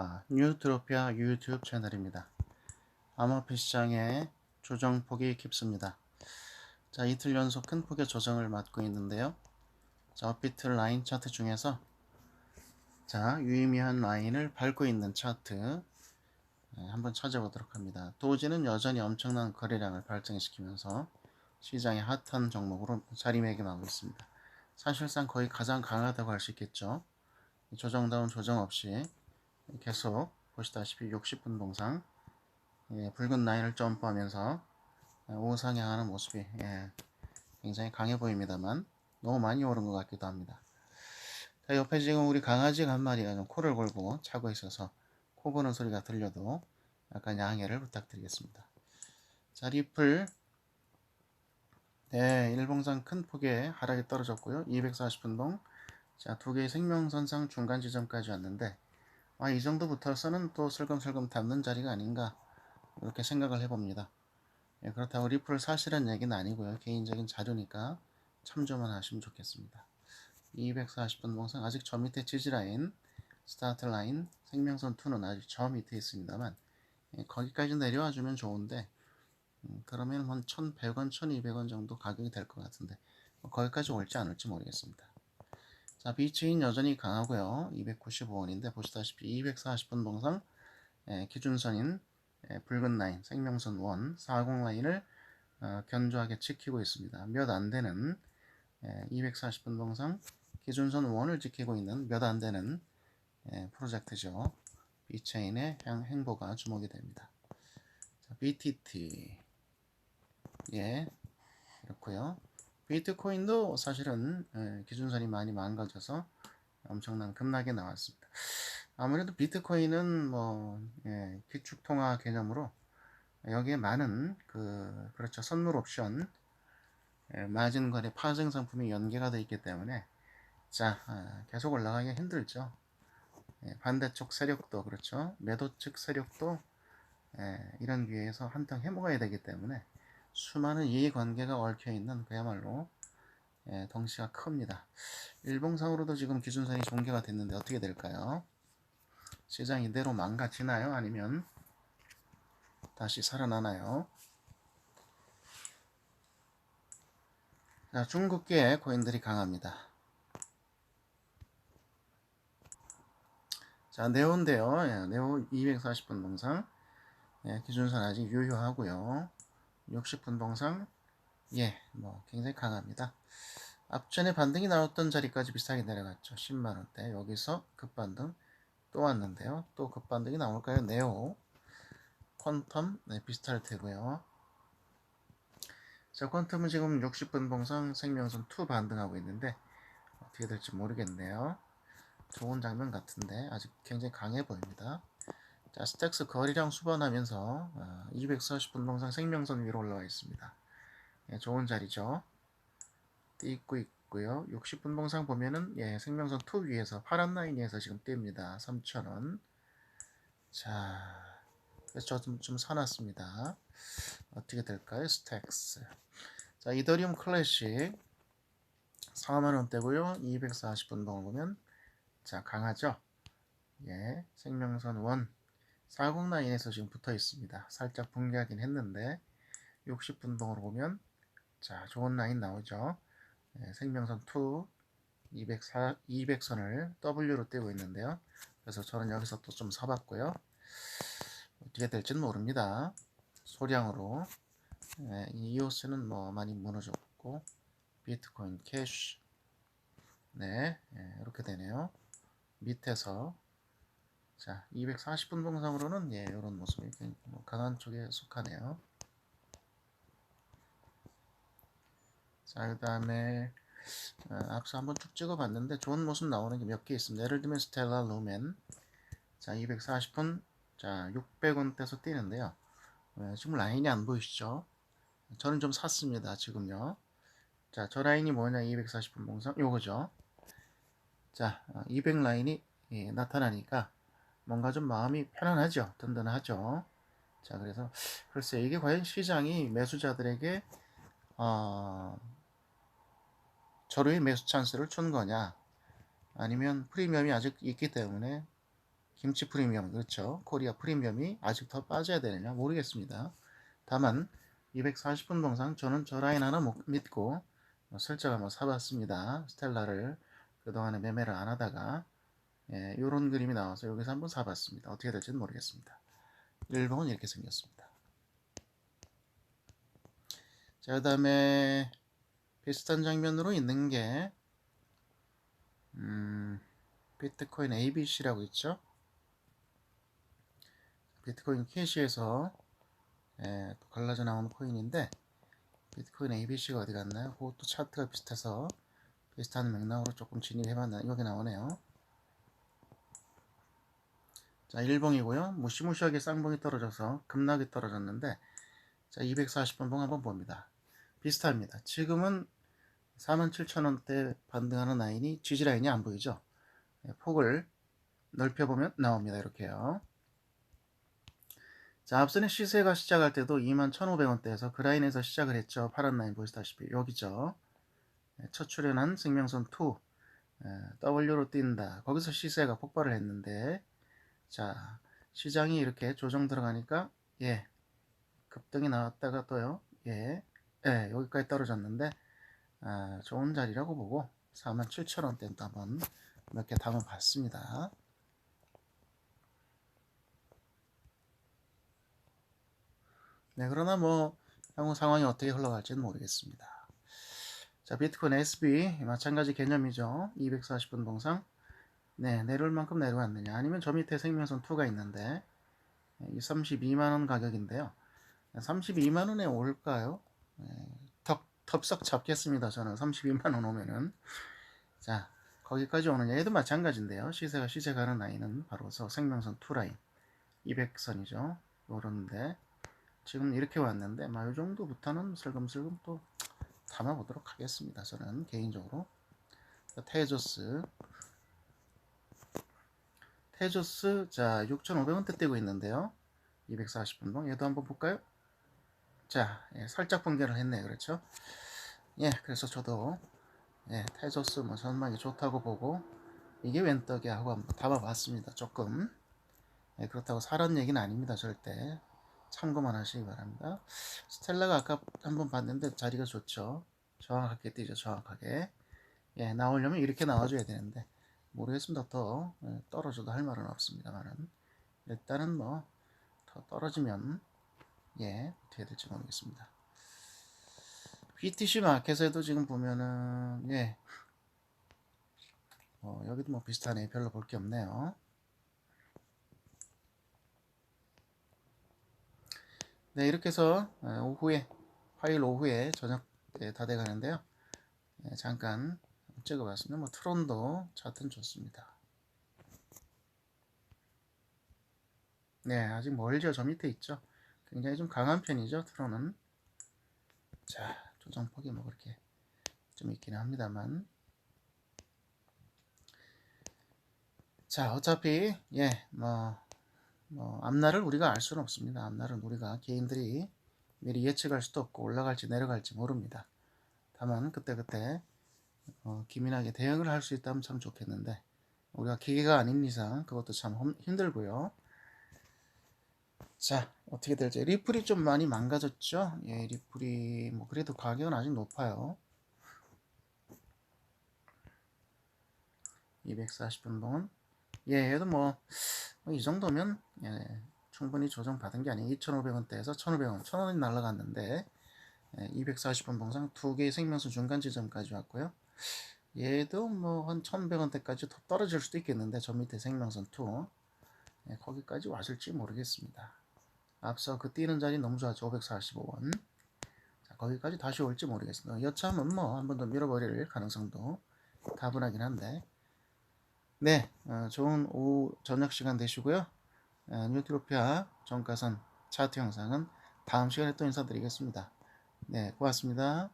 아, 뉴트로피아 유튜브 채널입니다. 암호화폐 시장의 조정폭이 깊습니다. 자, 이틀 연속 큰 폭의 조정을 맞고 있는데요. 자, 업비트 라인 차트 중에서 자, 유의미한 라인을 밟고 있는 차트 네, 한번 찾아보도록 합니다. 도지는 여전히 엄청난 거래량을 발생시키면서 시장의 핫한 종목으로 자리매김하고 있습니다. 사실상 거의 가장 강하다고 할 수 있겠죠. 조정다운 조정 없이 계속 보시다시피 60분 동상 예, 붉은 라인을 점프하면서 우상향하는 모습이 예, 굉장히 강해 보입니다만 너무 많이 오른 것 같기도 합니다. 자, 옆에 지금 우리 강아지가 한 마리가 좀 코를 골고 차고 있어서 코 고는 소리가 들려도 약간 양해를 부탁드리겠습니다. 자, 리플 네, 일봉상 큰 폭의 하락이 떨어졌고요. 240분동 자, 두 개의 생명선상 중간 지점까지 왔는데 아, 이 정도부터서는 또 슬금슬금 닿는 자리가 아닌가 이렇게 생각을 해봅니다. 예, 그렇다고 리플을 사실은 얘기는 아니고요. 개인적인 자료니까 참조만 하시면 좋겠습니다. 240분 봉상 아직 저 밑에 지지라인, 스타트 라인, 생명선 2는 아직 저 밑에 있습니다만 예, 거기까지 내려와 주면 좋은데 음, 그러면 한 1,100원, 1,200원 정도 가격이 될 것 같은데 뭐 거기까지 올지 않을지 모르겠습니다. 자, 비치인 여전히 강하고요. 295원인데 보시다시피 240분 동상 예, 기준선인 예, 붉은 라인, 생명선 1, 40 라인을 어, 견조하게 지키고 있습니다. 몇 안 되는 예, 240분 동상 기준선 1을 지키고 있는 몇 안 되는 예, 프로젝트죠. 비체인의 향 행보가 주목이 됩니다. 자, BTT 예 그렇고요. 비트코인도 사실은 예, 기준선이 많이 망가져서 엄청난 급락이 나왔습니다. 아무래도 비트코인은 뭐 예, 기축통화 개념으로 여기에 많은 그 그렇죠 선물 옵션 예, 마진 거래 파생 상품이 연계가 되어 있기 때문에 자 아, 계속 올라가기 힘들죠. 예, 반대쪽 세력도 그렇죠 매도 측 세력도 예, 이런 기회에서 한탕 해먹어야 되기 때문에 수많은 이해관계가 얽혀있는 그야말로 예, 덩치가 큽니다. 일봉상으로도 지금 기준선이 종개가 됐는데 어떻게 될까요? 시장 이대로 망가지나요? 아니면 다시 살아나나요? 자, 중국계 코인들이 강합니다. 자, 네오인데요. 예, 네오 240분 동상 예, 기준선 아직 유효하고요. 60분 동상 예, 뭐 굉장히 강합니다. 앞전에 반등이 나왔던 자리까지 비슷하게 내려갔죠. 10만원대. 여기서 급반등 또 왔는데요. 또 급반등이 나올까요? 네오. 퀀텀 네, 비슷할 테고요. 자, 퀀텀은 지금 60분 봉상 생명선 2 반등하고 있는데 어떻게 될지 모르겠네요. 좋은 장면 같은데 아직 굉장히 강해 보입니다. 자, 스택스 거리량 수반하면서 240분 동상 생명선 위로 올라와 있습니다. 예, 좋은 자리죠. 띄고 있고요. 60분 동상 보면은 예, 생명선 2 위에서 파란 라인에서 지금 띱니다. 3,000원. 자, 그래서 저좀 좀 사놨습니다. 어떻게 될까요? 스택스. 자, 이더리움 클래식 4만원대고요. 240분 동안 보면 자, 강하죠? 예, 생명선 1 40 라인에서 지금 붙어 있습니다. 살짝 붕괴하긴 했는데 60분동으로 보면 자 좋은 라인 나오죠. 네, 생명선 2 204, 200선을 W로 떼고 있는데요. 그래서 저는 여기서 또좀 사봤고요. 어떻게 될지는 모릅니다. 소량으로 네, 이오스는 뭐 많이 무너졌고 비트코인 캐쉬 네, 네 이렇게 되네요. 밑에서 자, 240분 동상으로는 예, 이런 모습이 뭐 강한 쪽에 속하네요. 자, 그 다음에 어, 앞서 한번 쭉 찍어봤는데 좋은 모습 나오는 게 몇 개 있습니다. 예를 들면 스텔라 루멘 자, 240분 자, 600원대에서 뛰는데요. 어, 지금 라인이 안 보이시죠? 저는 좀 샀습니다. 지금요. 자, 저 라인이 뭐냐? 240분 봉상 요거죠. 자, 200 어, 라인이 예, 나타나니까 뭔가 좀 마음이 편안하죠. 든든하죠. 자, 그래서 글쎄 이게 과연 시장이 매수자들에게 어, 저로의 매수 찬스를 준 거냐? 아니면 프리미엄이 아직 있기 때문에 김치 프리미엄 그렇죠. 코리아 프리미엄이 아직 더 빠져야 되느냐 모르겠습니다. 다만 240분 동상 저는 저 라인 하나 못 믿고 슬쩍 한번 사봤습니다. 스텔라를 그동안에 매매를 안 하다가 예, 이런 그림이 나와서 여기서 한번 사봤습니다. 어떻게 될지는 모르겠습니다. 일봉은 이렇게 생겼습니다. 자, 그 다음에 비슷한 장면으로 있는 게 음, 비트코인 ABC라고 있죠. 비트코인 캐시에서 예, 또 갈라져 나오는 코인인데 비트코인 ABC가 어디 갔나요? 그것도 차트가 비슷해서 비슷한 맥락으로 조금 진입해봤나 여기 나오네요. 자, 1봉이고요. 무시무시하게 쌍봉이 떨어져서 급락이 떨어졌는데 자, 240분 봉 한번 봅니다. 비슷합니다. 지금은 47,000원대 반등하는 라인이 지지 라인이 안 보이죠? 예, 폭을 넓혀보면 나옵니다. 이렇게요. 자, 앞선에 시세가 시작할 때도 21,500원대에서 그 라인에서 시작을 했죠. 파란 라인 보시다시피 여기죠. 예, 첫 출연한 생명선 2 예, W로 뛴다. 거기서 시세가 폭발을 했는데 자 시장이 이렇게 조정 들어가니까 예 급등이 나왔다가 또요 예, 예 여기까지 떨어졌는데 아, 좋은 자리라고 보고 47,000원대 또 한번 몇 개 담아봤습니다. 네, 그러나 뭐 향후 상황이 어떻게 흘러갈지는 모르겠습니다. 자, 비트코인 SB 마찬가지 개념이죠. 240분 동상. 네, 내려올 만큼 내려왔느냐. 아니면 저 밑에 생명선 2가 있는데 이 32만원 가격인데요. 32만원에 올까요? 네, 턱, 덥석 잡겠습니다. 저는 32만원 오면은. 자, 거기까지 오느냐. 얘도 마찬가지인데요. 시세가 시세 가는 라인은 바로 서 생명선 2 라인. 200선이죠. 요런데 지금 이렇게 왔는데 막이 정도부터는 슬금슬금 또 담아보도록 하겠습니다. 저는 개인적으로 테조스 테조스 자 6,500원대 떼고 있는데요. 240분봉 얘도 한번 볼까요? 자 예, 살짝 번개를 했네 그렇죠? 예 그래서 저도 예, 테조스 뭐 전망이 좋다고 보고 이게 웬 떡이야 하고 한번 담아봤습니다. 조금 예, 그렇다고 사는 얘기는 아닙니다 절대 참고만 하시기 바랍니다. 스텔라가 아까 한번 봤는데 자리가 좋죠. 정확하게 뛰죠. 정확하게. 예, 나오려면 이렇게 나와줘야 되는데 모르겠습니다. 더 예, 떨어져도 할 말은 없습니다만은 일단은 뭐 더 떨어지면 예 어떻게 될지 모르겠습니다. BTC 마켓에도 지금 보면은 예 어, 여기도 뭐 비슷하네 별로 볼 게 없네요. 네, 이렇게 해서 어, 오후에 화요일 오후에 저녁 다 돼 가는데요. 네, 잠깐 찍어봤습니다. 뭐 트론도 차트는 좋습니다. 네, 아직 멀죠. 저 밑에 있죠. 굉장히 좀 강한 편이죠. 트론은. 자, 조정폭이 뭐 그렇게 좀 있긴 합니다만. 자, 어차피 예, 뭐 뭐 앞날을 우리가 알 수는 없습니다. 앞날은 우리가 개인들이 미리 예측할 수도 없고 올라갈지 내려갈지 모릅니다. 다만 그때그때 어, 기민하게 대응을 할 수 있다면 참 좋겠는데 우리가 기계가 아닌 이상 그것도 참 힘들고요. 자 어떻게 될지 리플이 좀 많이 망가졌죠. 예 리플이 뭐 그래도 가격은 아직 높아요. 240분봉은 예 얘도 뭐 이 정도면 예, 충분히 조정받은 게 아니에요. 2,500원대에서 1,500원, 1,000원이 날라갔는데 예, 240원 봉상 두 개의 생명수 중간 지점까지 왔고요. 얘도 뭐 한 1,100원대까지 더 떨어질 수도 있겠는데 저 밑에 생명선 2 예, 거기까지 왔을지 모르겠습니다. 앞서 그 뛰는 자리 좋았죠. 545원. 자, 거기까지 다시 올지 모르겠습니다. 여차하면 뭐 한 번 더 밀어버릴 가능성도 다분하긴 한데 네, 어, 좋은 오후 저녁 시간 되시고요. 어, 뉴트로피아 정가선 차트 영상은 다음 시간에 또 인사드리겠습니다. 네, 고맙습니다.